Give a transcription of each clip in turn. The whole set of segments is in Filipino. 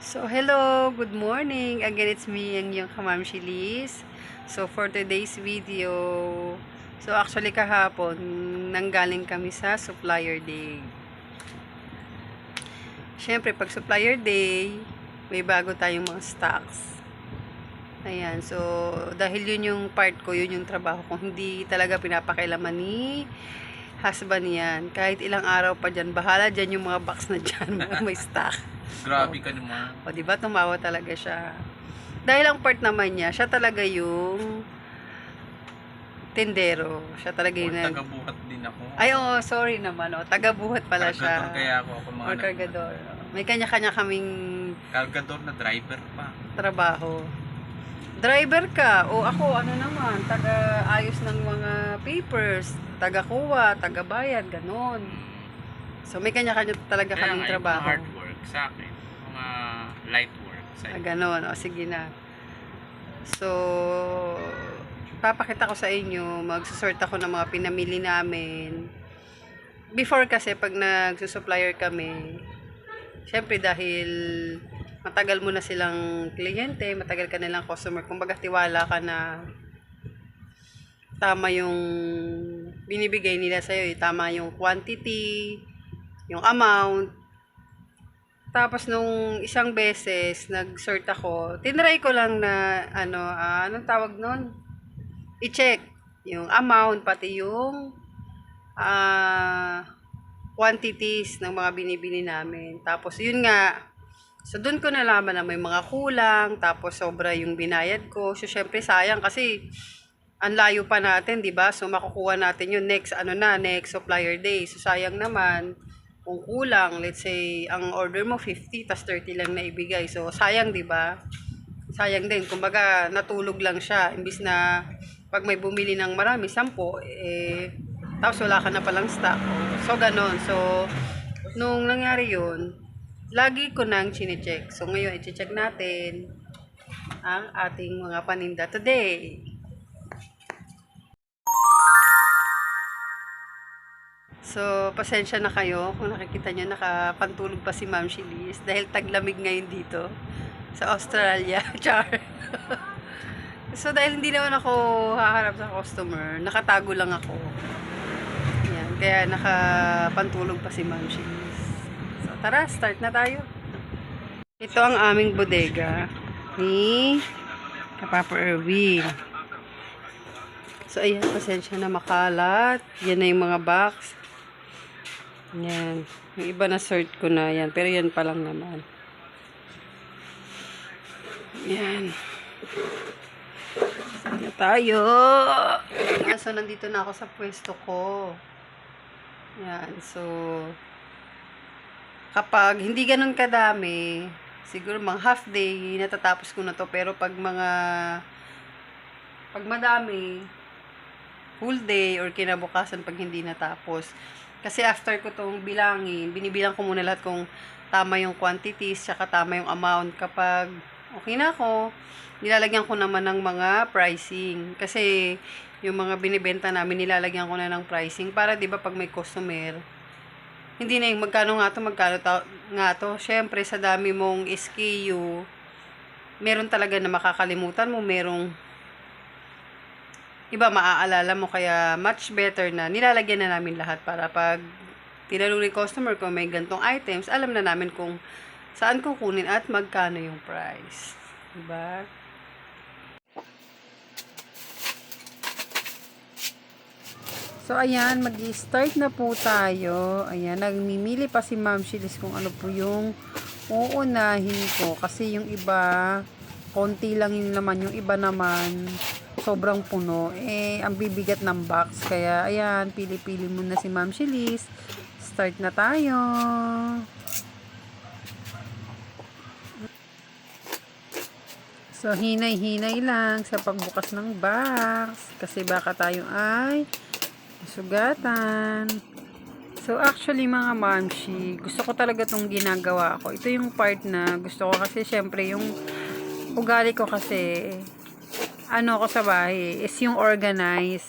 So, hello, good morning. Again, it's me, ang yung kamam Liz. So, for today's video, so actually kahapon, nanggaling kami sa Supplier Day. Siyempre, pag Supplier Day, may bago tayong mga stocks. Ayan, so, dahil yun yung part ko, yun yung trabaho ko, hindi talaga pinapakailaman ni husband yan. Kahit ilang araw pa dyan, bahala dyan yung mga box na dyan, may stock. Grabe ka naman. O, di ba tumawa talaga siya. Dahil ang part naman niya, siya talaga yung tendero. Siya talaga Or yung nag... taga-buhat din ako. Ay, oo, sorry naman. O, taga-buhat pala Kargador siya. kaya ako. ako mga Or kargador. May kanya-kanya kaming Kargador na driver pa. trabaho. Driver ka. O ako, ano naman, taga-ayos ng mga papers. Taga-kuha, taga-bayad, ganon. So, may kanya-kanya talaga Kaya kaming trabaho. hard work sa akin. Light work sa Ah, ganon. O, sige na. So, papakita ko sa inyo, magsusort ako ng mga pinamili namin. Before kasi, pag nagsusupplier kami, syempre dahil matagal mo na silang kliyente, matagal ka nilang customer, kumbaga tiwala ka na tama yung binibigay nila sa'yo, eh. tama yung quantity, yung amount, tapos nung isang beses, nag-sort ako, tinry ko lang na, ano, ah, anong tawag nun? I-check yung amount, pati yung ah, quantities ng mga binibili namin. Tapos, yun nga, so doon ko nalaman na may mga kulang, tapos sobra yung binayad ko. So, syempre, sayang kasi ang layo pa natin, di ba? So, makukuha natin yung next, ano na, next supplier day. So, sayang naman kung kulang, let's say, ang order mo 50, tas 30 lang na ibigay. So, sayang, di ba? Sayang din. Kumbaga, natulog lang siya. Imbis na, pag may bumili ng marami, 10, eh, tapos wala ka na palang stock. So, ganon. So, nung nangyari yun, lagi ko nang chinecheck. So, ngayon, i-check natin ang ating mga paninda today. So, pasensya na kayo kung nakikita nyo nakapantulog pa si Ma'am Shilis dahil taglamig ngayon dito sa Australia. Char. so, dahil hindi naman ako haharap sa customer, nakatago lang ako. Yan, kaya nakapantulog pa si Ma'am Shilis. So, tara, start na tayo. Ito ang aming bodega ni Kapapa Erwin. So, ayan, pasensya na makalat. Yan na yung mga box. Yan. Yung iba na sort ko na yan. Pero yan pa lang naman. Yan. Na tayo? Yan, so, nandito na ako sa pwesto ko. Yan. So, kapag hindi ganun kadami, siguro mga half day, natatapos ko na to. Pero pag mga, pag madami, full day or kinabukasan pag hindi natapos. Kasi after ko tong bilangin, binibilang ko muna lahat kung tama yung quantities, tsaka tama yung amount. Kapag okay na ako, nilalagyan ko naman ng mga pricing. Kasi yung mga binibenta namin, nilalagyan ko na ng pricing. Para 'di ba pag may customer, hindi na yung magkano nga to, magkano ta- nga to. Syempre, sa dami mong SKU, meron talaga na makakalimutan mo, merong iba maaalala mo kaya much better na nilalagyan na namin lahat para pag tinanong ni customer kung may gantong items, alam na namin kung saan kukunin at magkano yung price. Diba? So, ayan, mag-start na po tayo. Ayan, nagmimili pa si Ma'am Shilis kung ano po yung uunahin ko. Kasi yung iba, konti lang yun naman. Yung iba naman, sobrang puno. Eh, ang bibigat ng box. Kaya, ayan, pili-pili muna si Ma'am Shilis. Start na tayo. So, hinay-hinay lang sa pagbukas ng box. Kasi baka tayo ay sugatan. So, actually, mga mamshi, gusto ko talaga itong ginagawa ko. Ito yung part na gusto ko kasi, syempre, yung ugali ko kasi, ano ako sa bahay, is yung organize.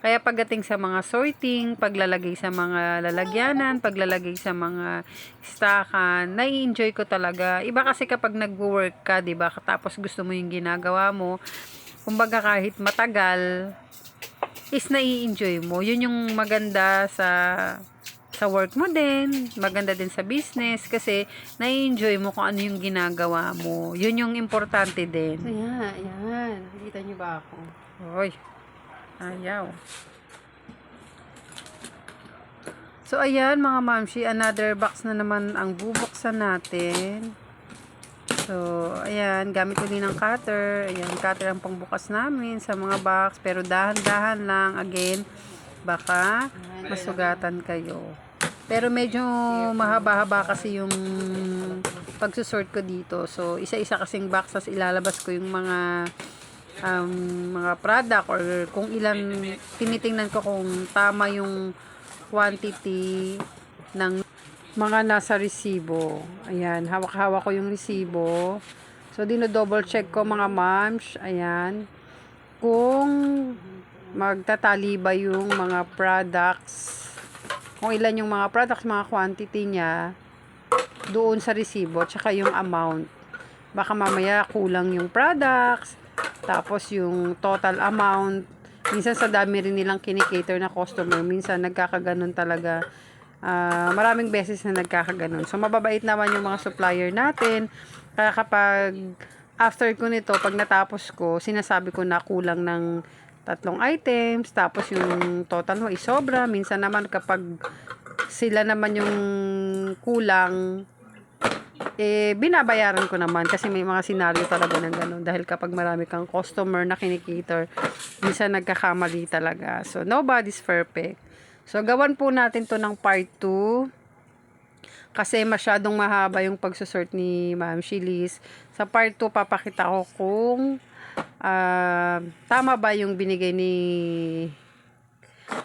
Kaya pagdating sa mga sorting, paglalagay sa mga lalagyanan, paglalagay sa mga stakan, nai-enjoy ko talaga. Iba kasi kapag nagwo-work ka, 'di ba? Tapos gusto mo yung ginagawa mo, kumbaga kahit matagal, is nai-enjoy mo. Yun yung maganda sa sa work mo din, maganda din sa business kasi nai-enjoy mo kung ano yung ginagawa mo. Yun yung importante din. Ayan, ayan. Nakikita niyo ba ako? Hoy. Ayaw. So, ayan mga mamshi, another box na naman ang bubuksan natin. So, ayan, gamit ko din ng cutter. Ayan, cutter ang pangbukas namin sa mga box. Pero dahan-dahan lang, again, baka masugatan kayo. Pero medyo mahaba-haba kasi yung pagsusort ko dito. So, isa-isa kasing box, tas ilalabas ko yung mga um, mga product or kung ilan, tinitingnan ko kung tama yung quantity ng mga nasa resibo. Ayan, hawak-hawak ko yung resibo. So, dino-double check ko mga moms. Ayan. Kung magtatali ba yung mga products, kung ilan yung mga products, mga quantity niya, doon sa resibo, tsaka yung amount. Baka mamaya kulang yung products, tapos yung total amount, minsan sa dami rin nilang kinikater na customer, minsan nagkakaganon talaga. Ah, maraming beses na nagkakaganon. So, mababait naman yung mga supplier natin. Kaya kapag after ko nito, pag natapos ko, sinasabi ko na kulang ng tatlong items, tapos yung total mo is sobra. Minsan naman kapag sila naman yung kulang, eh, binabayaran ko naman kasi may mga senaryo talaga ng ganun. Dahil kapag marami kang customer na kinikater, minsan nagkakamali talaga. So, nobody's perfect. So, gawan po natin to ng part 2. Kasi masyadong mahaba yung pagsusort ni Ma'am Shilis. Sa part 2, papakita ko kung ah, tama ba yung binigay ni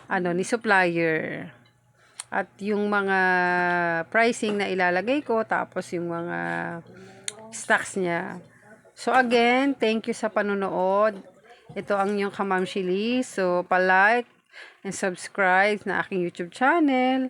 ano ni supplier at yung mga pricing na ilalagay ko tapos yung mga stocks niya. So again, thank you sa panonood. Ito ang yung Kamam Shili. So pa-like and subscribe na aking YouTube channel.